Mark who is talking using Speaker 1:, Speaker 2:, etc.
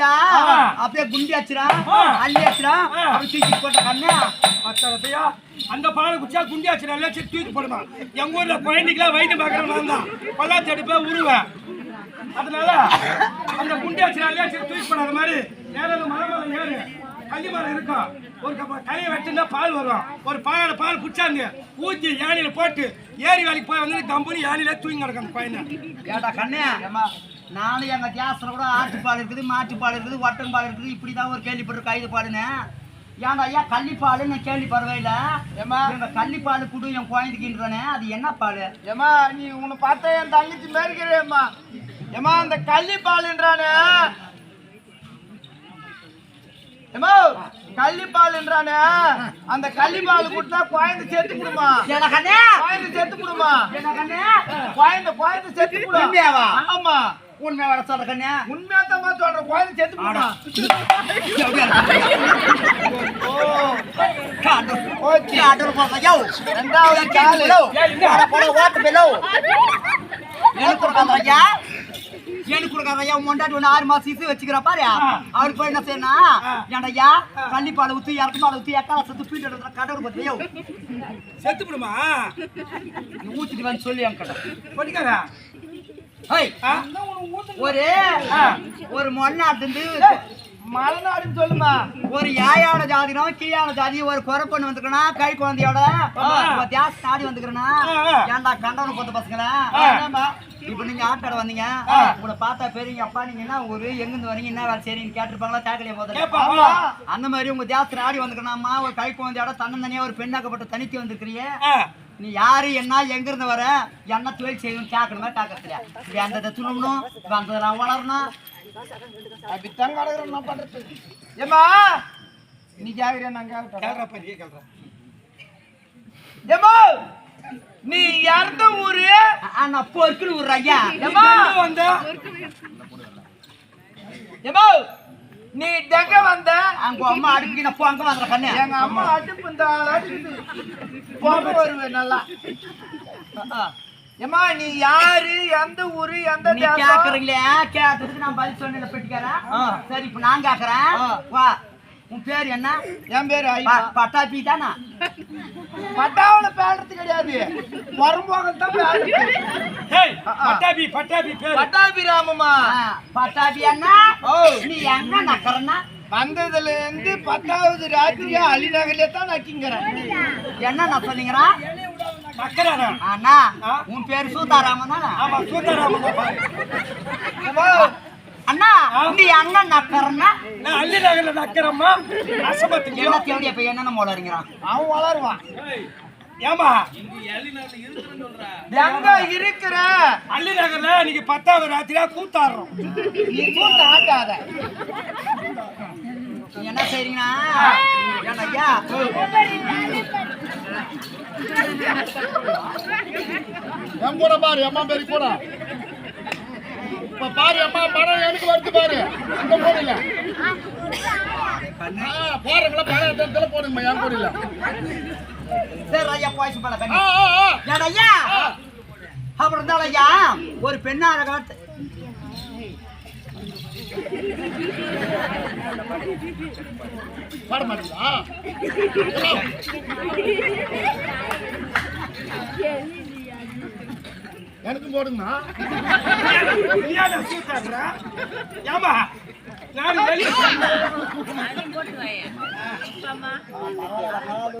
Speaker 1: குடிச்சா
Speaker 2: ஆ.
Speaker 1: அப்படியே குண்டி அச்சுரா
Speaker 2: ஆ.
Speaker 1: அள்ளி அச்சுரா
Speaker 2: ஆ.
Speaker 1: அப்படி தூக்கி போட்ட கண்ணு
Speaker 2: பத்தரத்தையா அந்த பாலை குடிச்சா குண்டி ஆச்சு நல்லா சரி தூக்கி போடுமா. எங்க ஊர்ல குழந்தைக்கெல்லாம் பார்க்கறேன் நான் தான். பல்லாச்சி எடுப்பேன் உருவேன் அதனால அந்த குண்டி ஆச்சு நல்லா சரி தூக்கி போடாத மாதிரி ஏதாவது மலை மலை ஏறு. கள்ளி மரம் இருக்கும் ஒரு கப்ப கையை வச்சிருந்தா பால் வரும். ஒரு பாலால பால் குடிச்சாங்க. ஊத்தி யானையில போட்டு ஏரி வேலைக்கு போய் வந்து கம்பெனி யானையில தூங்கி கிடக்கும் அந்த பையனை.
Speaker 1: கேட்டா கண்ணு? நானும் எங்க கேஸ்ல கூட ஆட்டுப்பால் இருக்குது மாட்டுப்பால் இருக்குது ஒட்டன் பால் இருக்குது. இப்படிதான் ஒரு கேள்விப்பட்டு கைது பாலுன்னு. ஏன்டா ஐயா கள்ளிப்பால் நான் கேள்விப்படவே இல்ல? எங்க கள்ளிப்பால் குடு என் குழந்தைக்குன்றானே அது என்ன பால்?
Speaker 3: ஏமா நீ உன்னை பார்த்தா என் தங்கச்சி மேற்கிறேம்மா ஏமா அந்த கள்ளி பாலுன்றானே. ஏமா கள்ளி பாலுன்றானே. அந்த கள்ளி பால் கொடுத்தா குழந்தை
Speaker 1: ஏடா கண்ணே
Speaker 3: குழந்தை
Speaker 1: ஏடா கண்ணே
Speaker 3: குழந்தை குழந்தை விடும்
Speaker 1: உண்மையாவா?
Speaker 3: ஆமா.
Speaker 1: உண்மை வர சொல்ற கண்ணே?
Speaker 3: உண்மையா தான்
Speaker 1: போட ஓட்டு பெலோ எனக்கு கொடுக்காத ஐயா. எனக்கு கொடுக்காத ஐயா. மொண்டாட்டி ஒன்று ஆறு மாசம் சீசு வச்சுக்கிறா பாரு. அவருக்கு போய் என்ன ஏன்டா ஐயா கள்ளிப்பால் ஊற்றி இறக்கு பால் ஊற்றி எக்கால சத்து பீட்டு எடுக்கிற கடவுள் பத்தி யோ.
Speaker 2: செத்து விடுமா
Speaker 1: நீ ஊற்றிட்டு வந்து சொல்லி என் கடை
Speaker 2: படிக்காத
Speaker 1: ஹேய்
Speaker 2: ஆ?
Speaker 1: ஒரு ஒரு மொன்னாட்டு
Speaker 3: மலைநாடுன்னு சொல்லுமா.
Speaker 1: ஒரு ஏழான ஜாதினம் கீழான ஜாதி ஒரு குறை பொண்ணு வந்துக்கணும் கை குழந்தையோட? தியாஸ் நாடி வந்துக்கிறனா. ஏன்டா கண்டவன பொத்து பசங்களா? இப்ப நீங்க ஆட்டாட வந்தீங்க. உங்களை பார்த்தா பெரியங்க அப்பா நீங்க என்ன ஊரு எங்கிருந்து வரீங்க என்ன வேலை செய்றீங்க கேட்டிருப்பாங்களா தேக்கலையே போதும். அந்த மாதிரி உங்க தியாசத்துல ஆடி வந்துக்கணும்மா ஒரு கை குழந்தையோட தன்னந்தனியா ஒரு பெண்ணாக்கப்பட்ட தனித்து வந்திருக்கிறியே?
Speaker 2: ஆ.
Speaker 1: நீ யாரு என்ன எங்க இருந்து வர? என்ன தொழில் செய்யணும் கேட்கணுமா கேட்கறதுல இப்படி அந்த துணுணும் வந்ததெல்லாம் வளரணும்.
Speaker 3: அப்படித்தான் என்ன பண்றது. ஏமா நீ கேக்குறியா நான் கேட்கறேன். ஏமா நீ இறந்த ஊரு?
Speaker 1: ஆனா பொறுக்குன்னு விடுற ஐயா.
Speaker 3: ஏமா
Speaker 2: வந்த?
Speaker 3: ஏமா நீ எங்க வந்த?
Speaker 1: அங்க அம்மா அடுக்கி நான் போங்க வந்துற கண்ணு.
Speaker 3: எங்க அம்மா அடுப்பு இந்த அடுக்குது போக வருவேன் நல்லா. ஏமா நீ யாரு? எந்த ஊரு? எந்த
Speaker 1: நீ? கேக்குறீங்களே? கேட்டதுக்கு நான் பதில் சொன்னேன் பெட்டிக்காரன். சரி இப்ப நான் கேக்குறேன். வா. உன் பேர் என்ன?
Speaker 3: என் பேரு
Speaker 1: ப- பட்டாபி தானா?
Speaker 3: பட்டாவல பேடுறது கிடையாது. வரும்போகம் தான் பேடுறது
Speaker 2: ஏய், பட்டாபி பட்டாபி பேரு.
Speaker 3: பட்டாபி ராமம்மா.
Speaker 1: பட்டாபி என்ன
Speaker 3: ஓ.
Speaker 1: நீ எங்க நக்கறனா
Speaker 3: வந்ததுல இருந்து பத்தாவது ராத்திரியா அலிநகர்ல தான் நக்கிங்கிறேன்
Speaker 1: என்ன
Speaker 2: நக்கறானா?
Speaker 1: அண்ணா? உன் பேர் சூதாராமன் தானே?
Speaker 2: ஆமா.
Speaker 3: ஏம்மா,
Speaker 1: அண்ணா நீ எங்க நக்கறனா
Speaker 2: நான் அள்ளி நகர்ல நக்கறம்மா அசமத்துக்கு
Speaker 1: என்ன தேடி என்னென்ன மோளறீங்கறான்
Speaker 3: அவன் வளருவான்.
Speaker 2: ஏமா
Speaker 3: எங்க இருக்கிற?
Speaker 2: அள்ளி நகர்ல பத்தாவது ராத்திரியா கூத்தாடுறோம்.
Speaker 3: நீ ஆட்டாத.
Speaker 1: நீ என்ன செய்றீங்கன்னா? ஏன்னா ஐயா.
Speaker 4: என் கூட பாரு அம்மா பேரு கூட. இப்ப பாரு அம்மா படம் எனக்கு வருது பாரு. இந்த போடல பாருங்களா படம் இடத்துல போடுங்கம்மா என் இல்ல
Speaker 1: சரி ஐயா பண்ண ஐயா? அப்புறம் இருந்தாலும் ஐயா ஒரு
Speaker 4: பாட மாட்டீங்களா? எனக்கும்
Speaker 2: கூத்தாடுற ஏமா நான் வெளியே